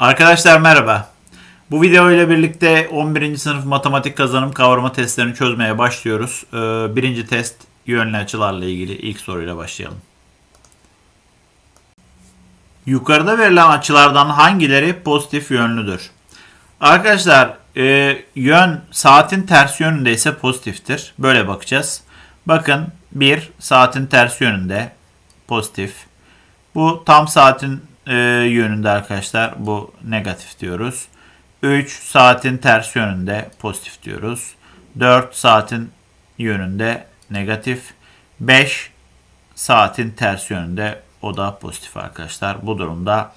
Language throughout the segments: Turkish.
Arkadaşlar merhaba. Bu video ile birlikte 11. sınıf matematik kazanım kavrama testlerini çözmeye başlıyoruz. Ee, birinci test yönlü açılarla ilgili ilk soruyla başlayalım. Yukarıda verilen açılardan hangileri pozitif yönlüdür? Arkadaşlar e, yön saatin ters yönünde ise pozitiftir. Böyle bakacağız. Bakın 1 saatin ters yönünde pozitif. Bu tam saatin e, yönünde arkadaşlar. Bu negatif diyoruz. 3 saatin ters yönünde pozitif diyoruz. 4 saatin yönünde negatif. 5 saatin ters yönünde o da pozitif arkadaşlar. Bu durumda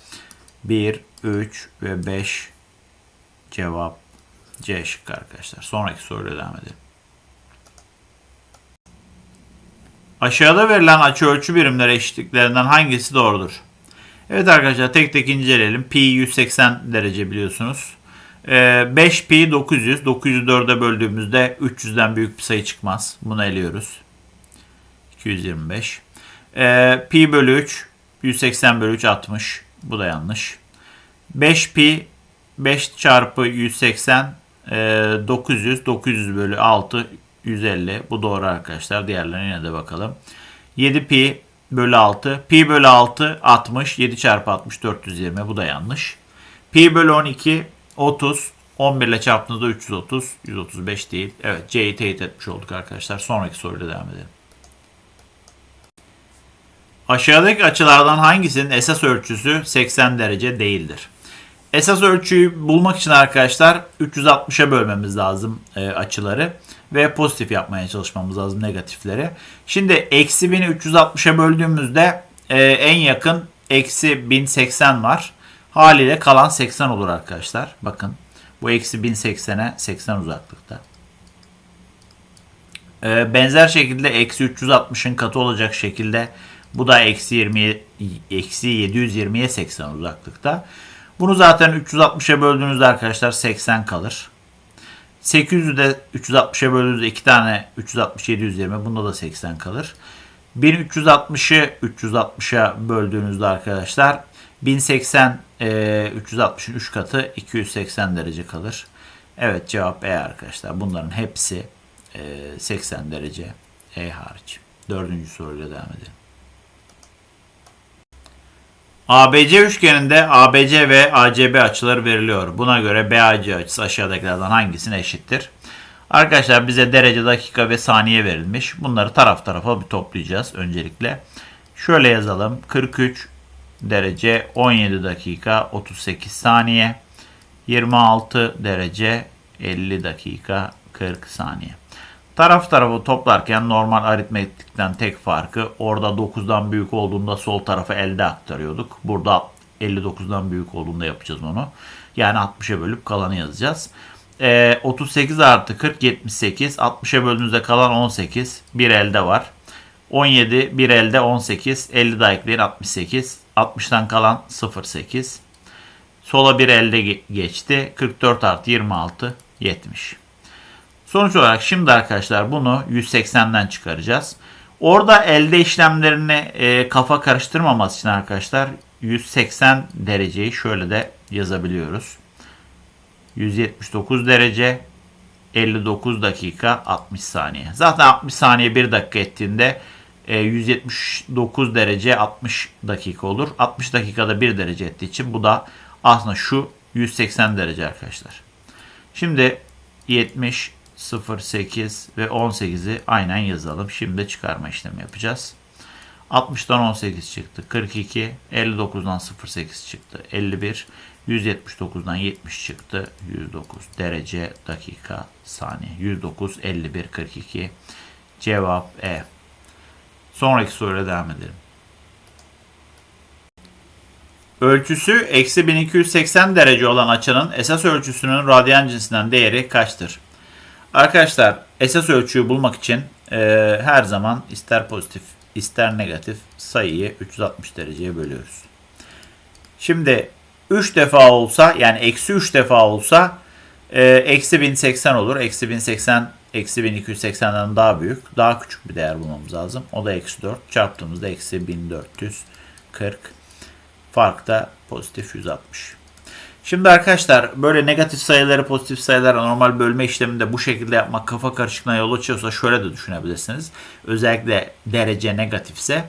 1, 3 ve 5 cevap C şıkkı arkadaşlar. Sonraki soruyla devam edelim. Aşağıda verilen açı ölçü birimleri eşitliklerinden hangisi doğrudur? Evet arkadaşlar tek tek inceleyelim. Pi 180 derece biliyorsunuz. Ee, 5 pi 900. 904'e böldüğümüzde 300'den büyük bir sayı çıkmaz. Bunu eliyoruz. 225. Ee, pi bölü 3 180 bölü 3 60. Bu da yanlış. 5 pi 5 çarpı 180 e, 900. 900 bölü 6 150. Bu doğru arkadaşlar. Diğerlerine de bakalım. 7 pi bölü 6. Pi bölü 6 60. 7 çarpı 60 420. Bu da yanlış. Pi bölü 12 30. 11 ile çarptığınızda 330. 135 değil. Evet C'yi teyit etmiş olduk arkadaşlar. Sonraki soruyla devam edelim. Aşağıdaki açılardan hangisinin esas ölçüsü 80 derece değildir? Esas ölçüyü bulmak için arkadaşlar 360'a bölmemiz lazım e, açıları ve pozitif yapmaya çalışmamız lazım negatifleri. Şimdi eksi 1000'i 360'a böldüğümüzde e, en yakın eksi 1080 var. Haliyle kalan 80 olur arkadaşlar. Bakın bu eksi 1080'e 80 uzaklıkta. E, benzer şekilde eksi 360'ın katı olacak şekilde bu da eksi 20 eksi 720'ye 80 uzaklıkta. Bunu zaten 360'a böldüğünüzde arkadaşlar 80 kalır. 800'ü de 360'a böldüğünüzde 2 tane 360 720 bunda da 80 kalır. 1360'ı 360'a böldüğünüzde arkadaşlar 1080 e, 360'ın 3 katı 280 derece kalır. Evet cevap E arkadaşlar. Bunların hepsi e, 80 derece E hariç. Dördüncü soruyla devam edelim. ABC üçgeninde ABC ve ACB açıları veriliyor. Buna göre BAC açısı aşağıdakilerden hangisine eşittir? Arkadaşlar bize derece, dakika ve saniye verilmiş. Bunları taraf tarafa bir toplayacağız öncelikle. Şöyle yazalım. 43 derece 17 dakika 38 saniye. 26 derece 50 dakika 40 saniye. Taraf tarafı toplarken normal aritmetikten tek farkı orada 9'dan büyük olduğunda sol tarafa elde aktarıyorduk. Burada 59'dan büyük olduğunda yapacağız onu. Yani 60'a bölüp kalanı yazacağız. Ee, 38 artı 40 78. 60'a böldüğünüzde kalan 18. Bir elde var. 17 bir elde 18. 50 daha ekleyin 68. 60'tan kalan 08. Sola bir elde geçti. 44 artı 26 70. Sonuç olarak şimdi arkadaşlar bunu 180'den çıkaracağız. Orada elde işlemlerini e, kafa karıştırmaması için arkadaşlar 180 dereceyi şöyle de yazabiliyoruz. 179 derece 59 dakika 60 saniye. Zaten 60 saniye 1 dakika ettiğinde e, 179 derece 60 dakika olur. 60 dakikada 1 derece ettiği için bu da aslında şu 180 derece arkadaşlar. Şimdi 70 0, 8 ve 18'i aynen yazalım. Şimdi çıkarma işlemi yapacağız. 60'dan 18 çıktı. 42. 59'dan 08 çıktı. 51. 179'dan 70 çıktı. 109 derece, dakika, saniye. 109, 51, 42. Cevap E. Sonraki soruyla devam edelim. Ölçüsü eksi 1280 derece olan açının esas ölçüsünün radyan cinsinden değeri kaçtır? Arkadaşlar esas ölçüyü bulmak için e, her zaman ister pozitif ister negatif sayıyı 360 dereceye bölüyoruz. Şimdi 3 defa olsa yani eksi 3 defa olsa e, eksi 1080 olur. Eksi 1080 eksi 1280'den daha büyük. Daha küçük bir değer bulmamız lazım. O da eksi 4. Çarptığımızda eksi 1440. Fark da pozitif 160. Şimdi arkadaşlar böyle negatif sayıları pozitif sayıları normal bölme işleminde bu şekilde yapmak kafa karışıklığına yol açıyorsa şöyle de düşünebilirsiniz. Özellikle derece negatifse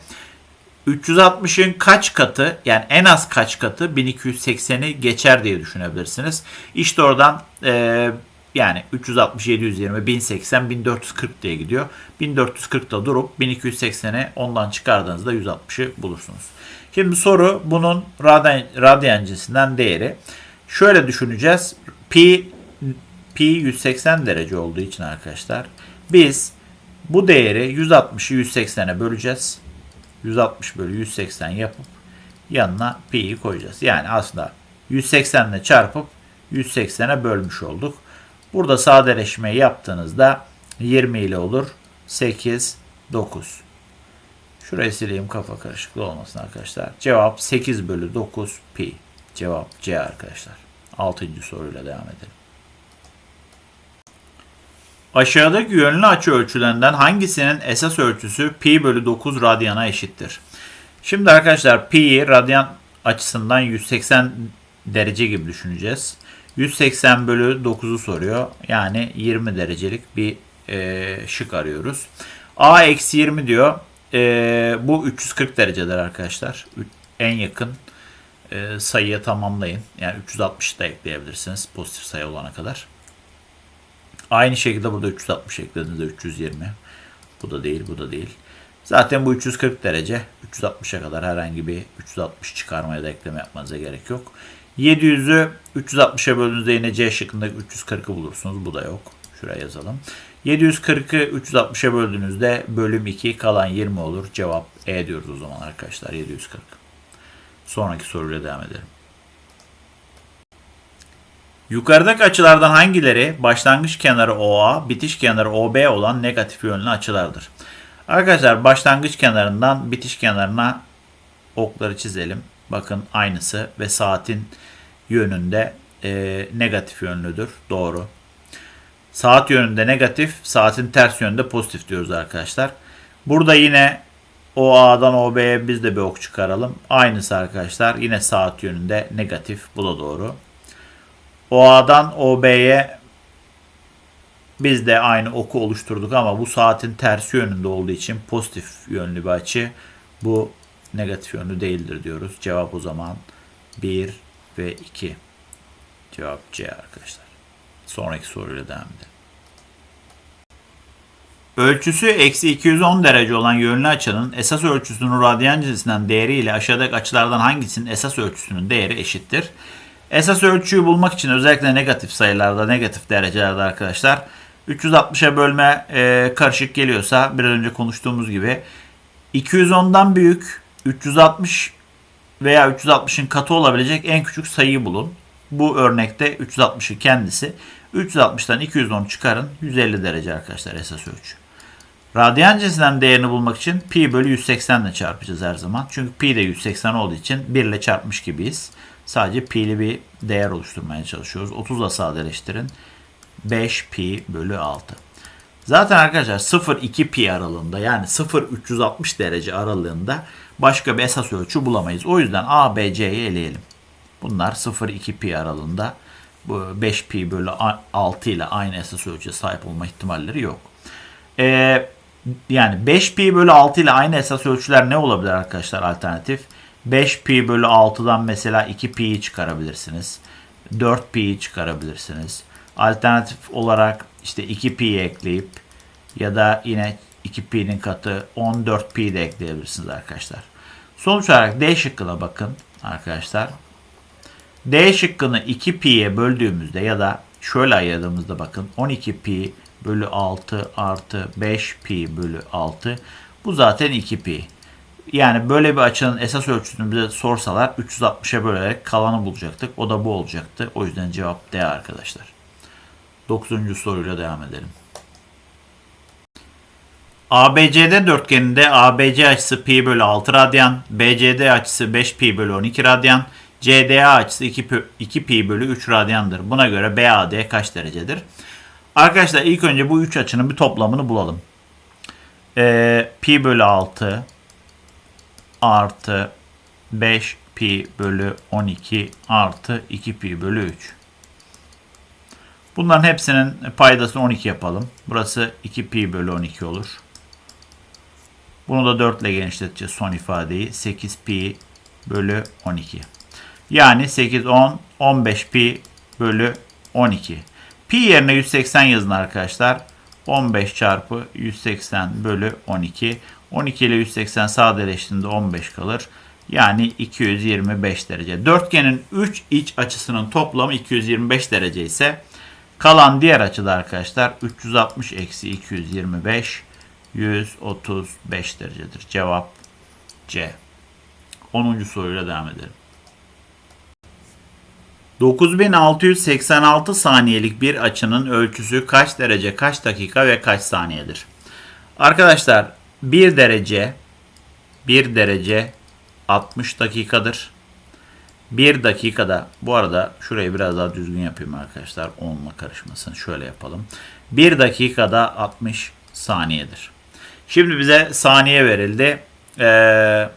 360'ın kaç katı yani en az kaç katı 1280'i geçer diye düşünebilirsiniz. İşte oradan e, yani 360, 720, 1080, 1440 diye gidiyor. 1440'da durup 1280'i ondan çıkardığınızda 160'ı bulursunuz. Şimdi soru bunun radyan, radyancısından değeri. Şöyle düşüneceğiz. Pi pi 180 derece olduğu için arkadaşlar biz bu değeri 160'ı 180'e böleceğiz. 160 bölü 180 yapıp yanına pi'yi koyacağız. Yani aslında 180 ile çarpıp 180'e bölmüş olduk. Burada sadeleşmeyi yaptığınızda 20 ile olur. 8, 9. Şurayı sileyim kafa karışıklığı olmasın arkadaşlar. Cevap 8 bölü 9 pi. Cevap C arkadaşlar. 6. soruyla devam edelim. Aşağıdaki yönlü açı ölçülerinden hangisinin esas ölçüsü pi bölü 9 radyana eşittir? Şimdi arkadaşlar pi'yi radyan açısından 180 derece gibi düşüneceğiz. 180 bölü 9'u soruyor. Yani 20 derecelik bir e, şık arıyoruz. A eksi 20 diyor. E, bu 340 dereceler arkadaşlar. En yakın e, sayıya tamamlayın. Yani 360 da ekleyebilirsiniz pozitif sayı olana kadar. Aynı şekilde burada 360 eklediğinizde 320. Bu da değil, bu da değil. Zaten bu 340 derece. 360'a kadar herhangi bir 360 çıkarmaya da ekleme yapmanıza gerek yok. 700'ü 360'a böldüğünüzde yine C şıkkında 340'ı bulursunuz. Bu da yok. Şuraya yazalım. 740'ı 360'a böldüğünüzde bölüm 2 kalan 20 olur. Cevap E diyoruz o zaman arkadaşlar 740. Sonraki soruyla devam edelim. Yukarıdaki açılardan hangileri başlangıç kenarı OA, bitiş kenarı OB olan negatif yönlü açılardır? Arkadaşlar başlangıç kenarından bitiş kenarına okları çizelim. Bakın aynısı ve saatin yönünde e, negatif yönlüdür. Doğru. Saat yönünde negatif, saatin ters yönünde pozitif diyoruz arkadaşlar. Burada yine OA'dan OB'ye biz de bir ok çıkaralım. Aynısı arkadaşlar. Yine saat yönünde negatif. Bu da doğru. OA'dan OB'ye biz de aynı oku oluşturduk ama bu saatin tersi yönünde olduğu için pozitif yönlü bir açı. Bu negatif yönlü değildir diyoruz. Cevap o zaman 1 ve 2. Cevap C arkadaşlar. Sonraki soruyla devam edelim. Ölçüsü eksi 210 derece olan yönlü açının esas ölçüsünün radyan cinsinden değeri ile aşağıdaki açılardan hangisinin esas ölçüsünün değeri eşittir? Esas ölçüyü bulmak için özellikle negatif sayılarda, negatif derecelerde arkadaşlar 360'a bölme e, karışık geliyorsa biraz önce konuştuğumuz gibi 210'dan büyük 360 veya 360'ın katı olabilecek en küçük sayıyı bulun. Bu örnekte 360'ı kendisi. 360'dan 210 çıkarın. 150 derece arkadaşlar esas ölçü. Radyan cinsinden değerini bulmak için pi bölü 180 ile çarpacağız her zaman. Çünkü pi de 180 olduğu için 1 ile çarpmış gibiyiz. Sadece pi'li bir değer oluşturmaya çalışıyoruz. 30 ile sadeleştirin. 5 pi bölü 6. Zaten arkadaşlar 0-2 pi aralığında yani 0-360 derece aralığında başka bir esas ölçü bulamayız. O yüzden A, B, C'yi eleyelim. Bunlar 0-2 pi aralığında bu 5 pi bölü 6 ile aynı esas ölçüye sahip olma ihtimalleri yok. Ee, yani 5 pi bölü 6 ile aynı esas ölçüler ne olabilir arkadaşlar alternatif? 5 pi bölü 6'dan mesela 2 pi'yi çıkarabilirsiniz. 4 pi'yi çıkarabilirsiniz. Alternatif olarak işte 2 pi'yi ekleyip ya da yine 2 pi'nin katı 14 pi de ekleyebilirsiniz arkadaşlar. Sonuç olarak D şıkkına bakın arkadaşlar. D şıkkını 2 pi'ye böldüğümüzde ya da şöyle ayırdığımızda bakın 12 pi bölü 6 artı 5 pi bölü 6 bu zaten 2 pi. Yani böyle bir açının esas ölçüsünü bize sorsalar 360'a bölerek kalanı bulacaktık. O da bu olacaktı. O yüzden cevap D arkadaşlar. 9. soruyla devam edelim. ABCD dörtgeninde ABC açısı pi bölü 6 radyan, BCD açısı 5 pi bölü 12 radyan, CDA açısı 2 pi, 2 pi bölü 3 radyandır. Buna göre BAD kaç derecedir? Arkadaşlar ilk önce bu 3 açının bir toplamını bulalım. Ee, pi bölü 6 artı 5 pi pi bölü 12 artı 2 pi bölü 3. Bunların hepsinin paydasını 12 yapalım. Burası 2 pi bölü 12 olur. Bunu da 4 ile genişleteceğiz son ifadeyi. 8 pi bölü 12. Yani 8, 10, 15 pi bölü 12. Pi yerine 180 yazın arkadaşlar. 15 çarpı 180 bölü 12. 12 ile 180 sadeleştiğinde 15 kalır. Yani 225 derece. Dörtgenin 3 iç açısının toplamı 225 derece ise kalan diğer açıda arkadaşlar 360 eksi 225 135 derecedir. Cevap C. 10. soruyla devam edelim. 9686 saniyelik bir açının ölçüsü kaç derece, kaç dakika ve kaç saniyedir? Arkadaşlar 1 derece 1 derece 60 dakikadır. 1 dakikada bu arada şurayı biraz daha düzgün yapayım arkadaşlar. 10'la karışmasın. Şöyle yapalım. 1 dakikada 60 saniyedir. Şimdi bize saniye verildi. Ee,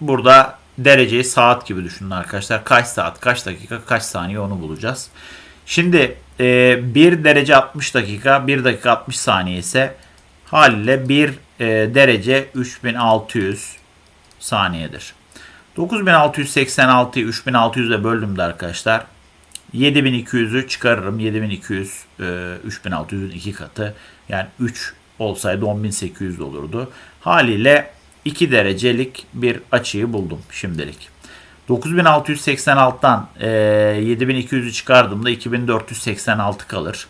burada dereceyi saat gibi düşünün arkadaşlar. Kaç saat, kaç dakika, kaç saniye onu bulacağız. Şimdi e, 1 derece 60 dakika, 1 dakika 60 saniye ise haliyle 1 e, derece 3600 saniyedir. 9686'yı 3600 ile böldüm de arkadaşlar. 7200'ü çıkarırım. 7200 e, 3600'ün iki katı. Yani 3 olsaydı 10800 olurdu. Haliyle 2 derecelik bir açıyı buldum şimdilik. 9686'dan e, 7200'ü çıkardığımda 2486 kalır.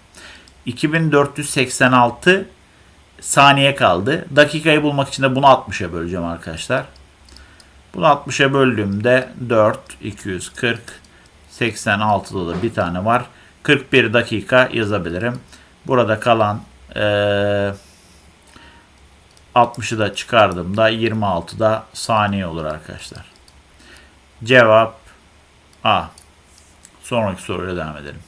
2486 saniye kaldı. Dakikayı bulmak için de bunu 60'a böleceğim arkadaşlar. Bunu 60'a böldüğümde 4, 240, 86'da da bir tane var. 41 dakika yazabilirim. Burada kalan e, 60'ı da çıkardığımda 26'da saniye olur arkadaşlar. Cevap A. Sonraki soruyla devam edelim.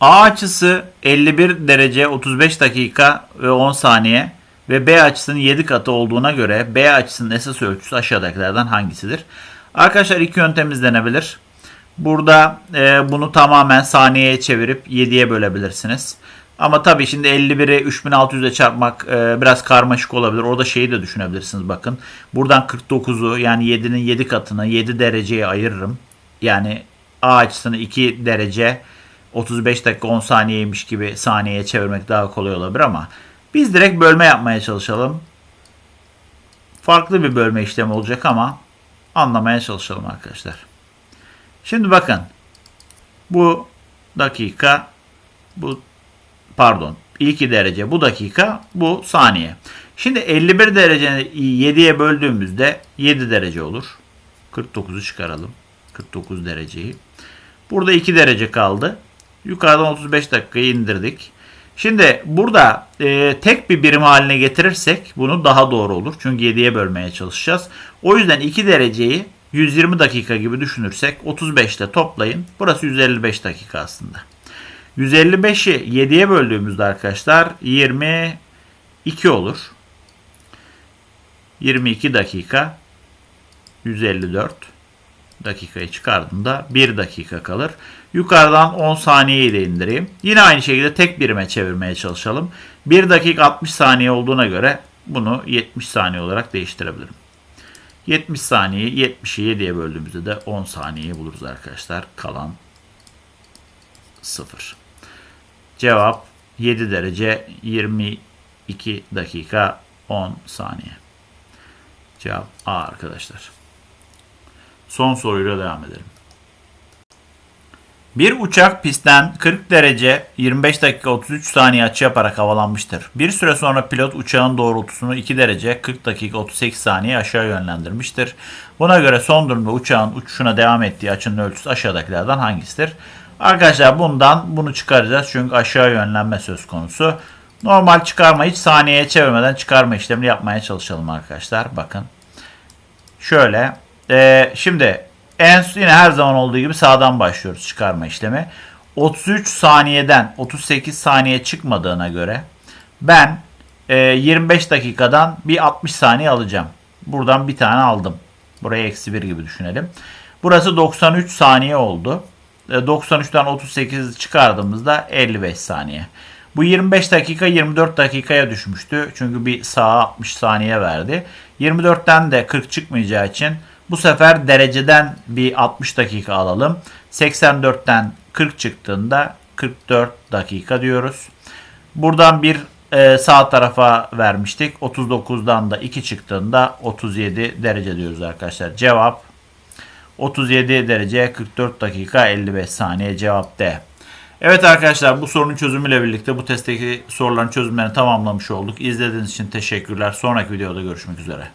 A açısı 51 derece 35 dakika ve 10 saniye ve B açısının 7 katı olduğuna göre B açısının esas ölçüsü aşağıdakilerden hangisidir? Arkadaşlar iki yöntem izlenebilir. Burada e, bunu tamamen saniyeye çevirip 7'ye bölebilirsiniz. Ama tabii şimdi 51'i 3600 ile çarpmak e, biraz karmaşık olabilir. Orada şeyi de düşünebilirsiniz bakın. Buradan 49'u yani 7'nin 7 katını 7 dereceye ayırırım. Yani A açısını 2 derece 35 dakika 10 saniyeymiş gibi saniyeye çevirmek daha kolay olabilir ama biz direkt bölme yapmaya çalışalım. Farklı bir bölme işlemi olacak ama anlamaya çalışalım arkadaşlar. Şimdi bakın. Bu dakika bu pardon 2 derece bu dakika bu saniye. Şimdi 51 dereceyi 7'ye böldüğümüzde 7 derece olur. 49'u çıkaralım. 49 dereceyi. Burada 2 derece kaldı. Yukarıdan 35 dakikayı indirdik. Şimdi burada e, tek bir birim haline getirirsek bunu daha doğru olur. Çünkü 7'ye bölmeye çalışacağız. O yüzden 2 dereceyi 120 dakika gibi düşünürsek 35 ile toplayın. Burası 155 dakika aslında. 155'i 7'ye böldüğümüzde arkadaşlar 22 olur. 22 dakika 154 dakikayı çıkardığımda 1 dakika kalır. Yukarıdan 10 saniyeyi de indireyim. Yine aynı şekilde tek birime çevirmeye çalışalım. 1 dakika 60 saniye olduğuna göre bunu 70 saniye olarak değiştirebilirim. 70 saniyeyi 70'i 7'ye böldüğümüzde de 10 saniyeyi buluruz arkadaşlar. Kalan 0. Cevap 7 derece 22 dakika 10 saniye. Cevap A arkadaşlar. Son soruyla devam edelim. Bir uçak pistten 40 derece 25 dakika 33 saniye açı yaparak havalanmıştır. Bir süre sonra pilot uçağın doğrultusunu 2 derece 40 dakika 38 saniye aşağı yönlendirmiştir. Buna göre son durumda uçağın uçuşuna devam ettiği açının ölçüsü aşağıdakilerden hangisidir? Arkadaşlar bundan bunu çıkaracağız çünkü aşağı yönlenme söz konusu. Normal çıkarma hiç saniyeye çevirmeden çıkarma işlemini yapmaya çalışalım arkadaşlar. Bakın. Şöyle. Ee, şimdi en yine her zaman olduğu gibi sağdan başlıyoruz çıkarma işlemi. 33 saniyeden 38 saniye çıkmadığına göre ben e, 25 dakikadan bir 60 saniye alacağım. Buradan bir tane aldım. Burayı eksi 1 gibi düşünelim. Burası 93 saniye oldu. E, 93'ten 38 çıkardığımızda 55 saniye. Bu 25 dakika 24 dakikaya düşmüştü. Çünkü bir sağa 60 saniye verdi. 24'ten de 40 çıkmayacağı için bu sefer dereceden bir 60 dakika alalım. 84'ten 40 çıktığında 44 dakika diyoruz. Buradan bir e, sağ tarafa vermiştik. 39'dan da 2 çıktığında 37 derece diyoruz arkadaşlar. Cevap 37 derece 44 dakika 55 saniye cevap D. Evet arkadaşlar bu sorunun çözümüyle birlikte bu testteki soruların çözümlerini tamamlamış olduk. İzlediğiniz için teşekkürler. Sonraki videoda görüşmek üzere.